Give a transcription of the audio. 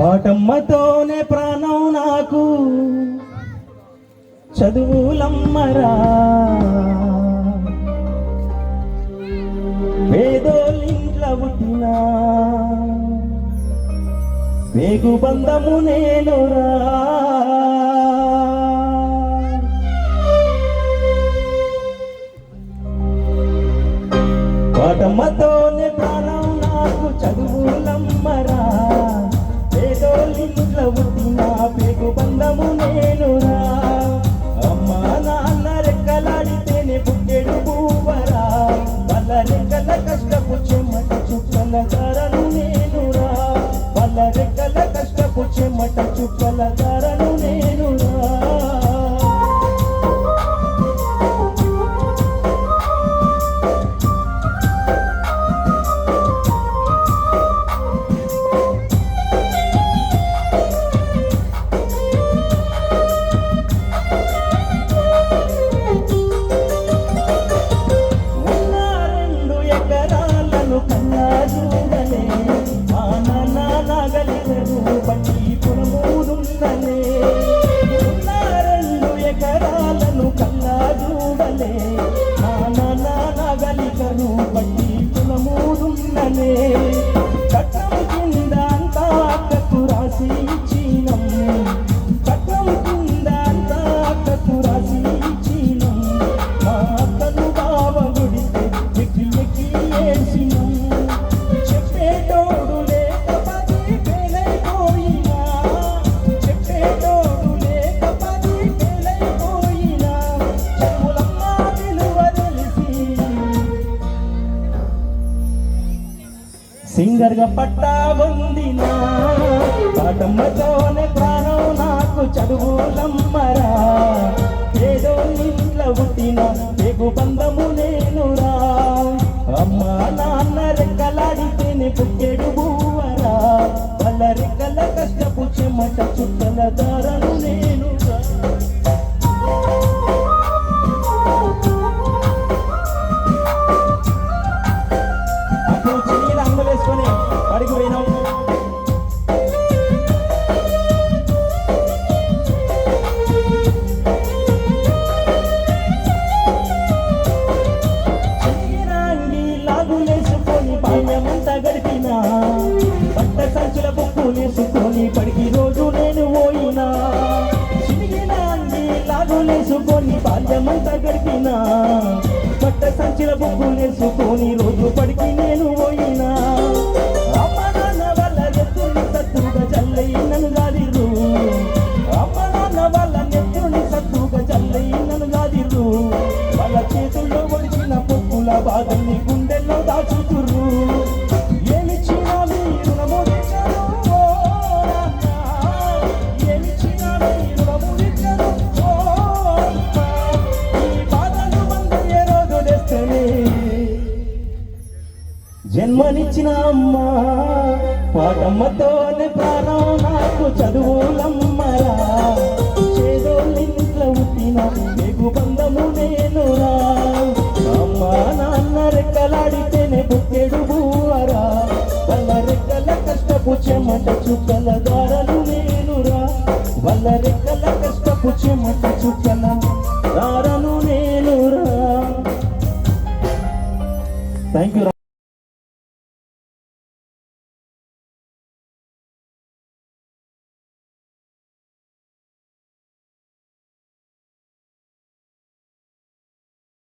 పాటమ్మతోనే ప్రాణం నాకు. చదువులమ్మరా. పేదోళ్ళింట్ల పుట్టినా. వేగు బంధము నేనురా. చెమట నాగలిగను బట్టి పురమూడున్నలే ఉన్న రెండు ఎకరాలను కన్నా చూడలే నాన్న నాగలిగను బట్టి సింగర్గా పట్టా పొందిన పాటమ్మతోనే ప్రాణం నాకు చదువులమ్మరా. ఏదో ఇంట్లో పుట్టిన తెగు బంధము నేనురా. అమ్మ నాన్న రెక్కలాడితేనే పుట్టెడు బూవరా వాళ్ళ రెక్కల కష్టపు చెమట బొగ్గులేసుకొని బాల్యమంతా గడిపినా పట్ట సంచిన బొగ్గులేసుకొని రోజు పడికి జన్మనిచ్చిన అమ్మ పాటమ్మతోనే ప్రాణం నాకు చదువులమ్మరా. చేదోళ్ళింట్లో పుట్టిన నీకు బంధము నేనురా అమ్మ నాన్న రెక్కలాడితేనే బుక్కెడు బూవరా వల్ల రెక్కల కష్టపు చెమట చుక్కల దారలు నేనురా వల్ల రెక్కల కష్టపు చెమట చుక్కల దారను నేనురా థ్యాంక్ యూ